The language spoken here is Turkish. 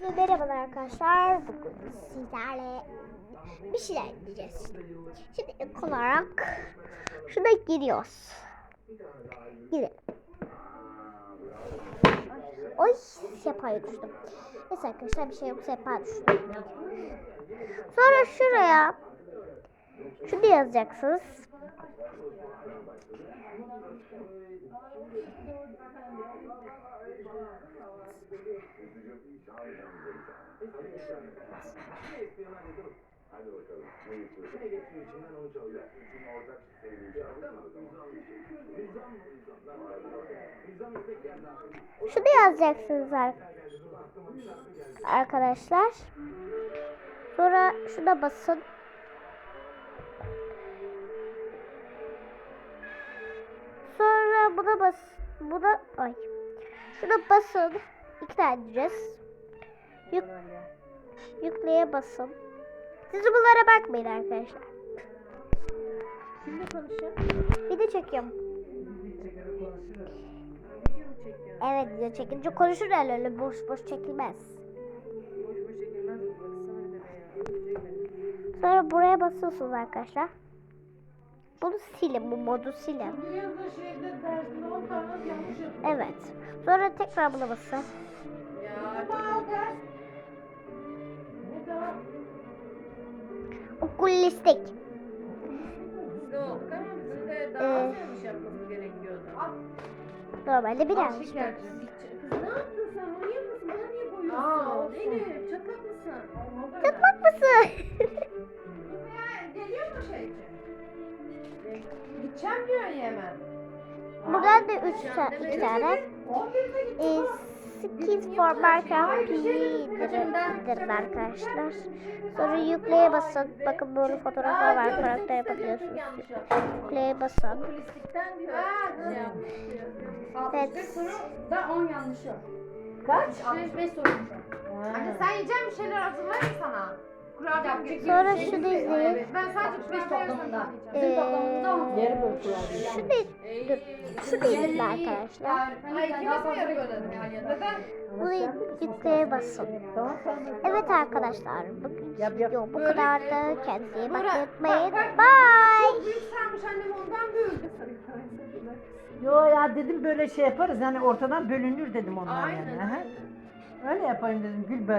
Herkese merhabalar arkadaşlar. Bugün sizlerle bir şeyler yapacağız. Şimdi ilk olarak şuna giriyoruz. Girelim. Oy sehpaya düştüm. Neyse arkadaşlar bir şey yok sehpaya düştüm. Sonra şuraya şunu yazacaksınız. Şunu yazacaksınız ar- arkadaşlar. Sonra şuna basın. Sonra buna bas. Buna ay. Şuna basın. İki tane diyeceğiz. Yük, yükleye basın. Siz bunlara bakmayın arkadaşlar. Kimle konuşuyor? Çekiyorum. Video mu çekiyor? Evet video çekince konuşur öyle öyle boş boş çekilmez. Bu. Sonra buraya basıyorsunuz arkadaşlar. Bunu silin bu modu silin. Yazın şeyde dersinde 10 tane yanlış yapıyor. Evet. Sonra tekrar buna basın. Daha? Okulistik. Ne olduk ama bizim de daha Ee, az yanlış yapmamız gerekiyordu. Normalde bir var. Kız ne yaptın sen? Manyak mısın? Bana niye koyuyorsun? Elif çatlak mısın? Çıkmak mısın? Da 3 tane, iki tane. E, Skins for Minecraft P'dir arkadaşlar. Sonra yükleye basın. Bakın böyle fotoğraflar var. Karakter yapabiliyorsunuz. Yükleye basın. Evet. Da 10 yanlış yok. Kaç? 65 sormuş. Anne sen yiyeceğin bir şeyler hazırlayayım sana. Sonra şunu izleyin. Ben sadece 65 toplamında. Ee, Bizim toplamımızda 10. Yarı böl kurabiye. Şunu, dur, şunu izleyin arkadaşlar. Ay ikimiz mi yani? Neden? Basın. Evet arkadaşlar. Bugün video bu kadardı. Kendinize iyi bakmayı unutmayın. Bye. Çok büyük sarmış annem ondan böldü. Yo ya dedim böyle şey yaparız hani ortadan bölünür dedim ondan Aynen. yani. Aha. Öyle yapayım dedim gül böyle.